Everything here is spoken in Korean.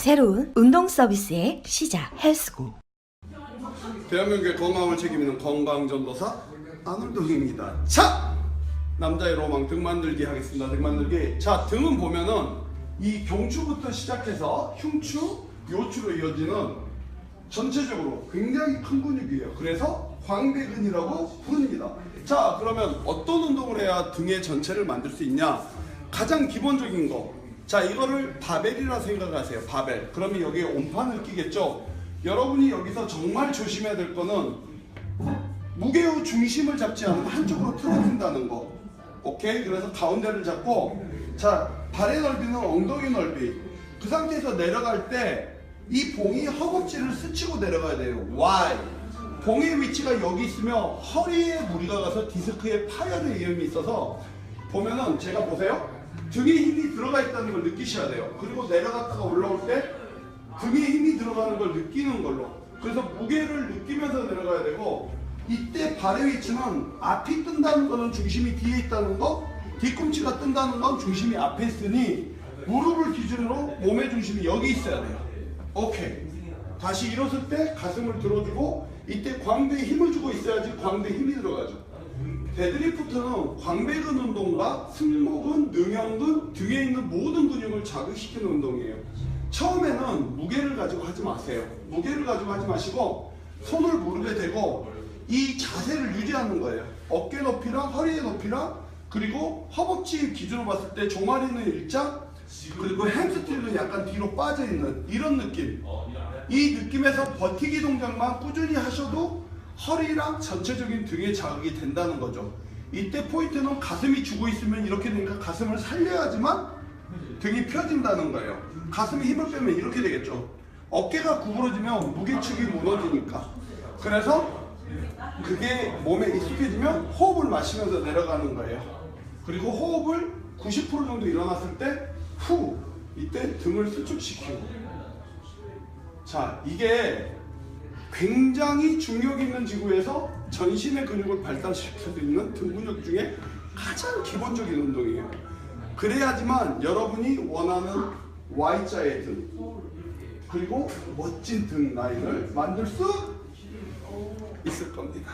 새로운 운동 서비스의 시작 헬스고 대한민국의 건강을 책임있는 건강전도사 아놀드입니다. 자, 남자의 로망 등 만들기 하겠습니다. 등 만들기. 자, 등은 보면은 이 경추부터 시작해서 흉추, 요추로 이어지는 전체적으로 굉장히 큰 근육이에요. 그래서 광배근이라고 부릅니다. 자, 그러면 어떤 운동을 해야 등의 전체를 만들 수 있냐? 가장 기본적인 거. 자, 이거를 바벨이라 생각하세요. 바벨. 그러면 여기에 온판을 끼겠죠? 여러분이 여기서 정말 조심해야 될 거는 무게의 중심을 잡지 않으면 한쪽으로 틀어진다는 거. 오케이? 그래서 가운데를 잡고 자 발의 넓이는 엉덩이 넓이. 그 상태에서 내려갈 때 이 봉이 허벅지를 스치고 내려가야 돼요. Y. 봉의 위치가 여기 있으면 허리에 무리가 가서 디스크에 파열의 위험이 있어서 보면은 제가 보세요. 등에 힘이 들어가 있다는 걸 느끼셔야 돼요. 그리고 내려갔다가 올라올 때 등에 힘이 들어가는 걸 느끼는 걸로. 그래서 무게를 느끼면서 내려가야 되고 이때 발의 위치는 앞이 뜬다는 거는 중심이 뒤에 있다는 거, 뒤꿈치가 뜬다는 건 중심이 앞에 있으니 무릎을 기준으로 몸의 중심이 여기 있어야 돼요. 오케이. 다시 일어설 때 가슴을 들어주고 이때 광대에 힘을 주고 있어야지 광대에 힘이 들어가죠. 데드리프트는 광배근 운동과 승모근, 능형근 등에 있는 모든 근육을 자극시키는 운동이에요. 처음에는 무게를 가지고 하지 마세요. 무게를 가지고 하지 마시고 손을 무릎에 대고 이 자세를 유지하는 거예요. 어깨 높이랑 허리의 높이랑 그리고 허벅지 기준으로 봤을 때 종아리는 일자 그리고 햄스트링은 약간 뒤로 빠져 있는 이런 느낌. 이 느낌에서 버티기 동작만 꾸준히 하셔도 허리랑 전체적인 등에 자극이 된다는 거죠. 이때 포인트는 가슴이 주고 있으면 이렇게 되니까 가슴을 살려야지만 등이 펴진다는 거예요. 가슴에 힘을 빼면 이렇게 되겠죠. 어깨가 구부러지면 무게축이 무너지니까. 그래서 그게 몸에 익숙해지면 호흡을 마시면서 내려가는 거예요. 그리고 호흡을 90% 정도 일어났을 때 후 이때 등을 수축시키고 자 이게 굉장히 중력 있는 지구에서 전신의 근육을 발달시킬 수 있는 등 근육 중에 가장 기본적인 운동이에요. 그래야지만 여러분이 원하는 Y자의 등 그리고 멋진 등 라인을 만들 수 있을 겁니다.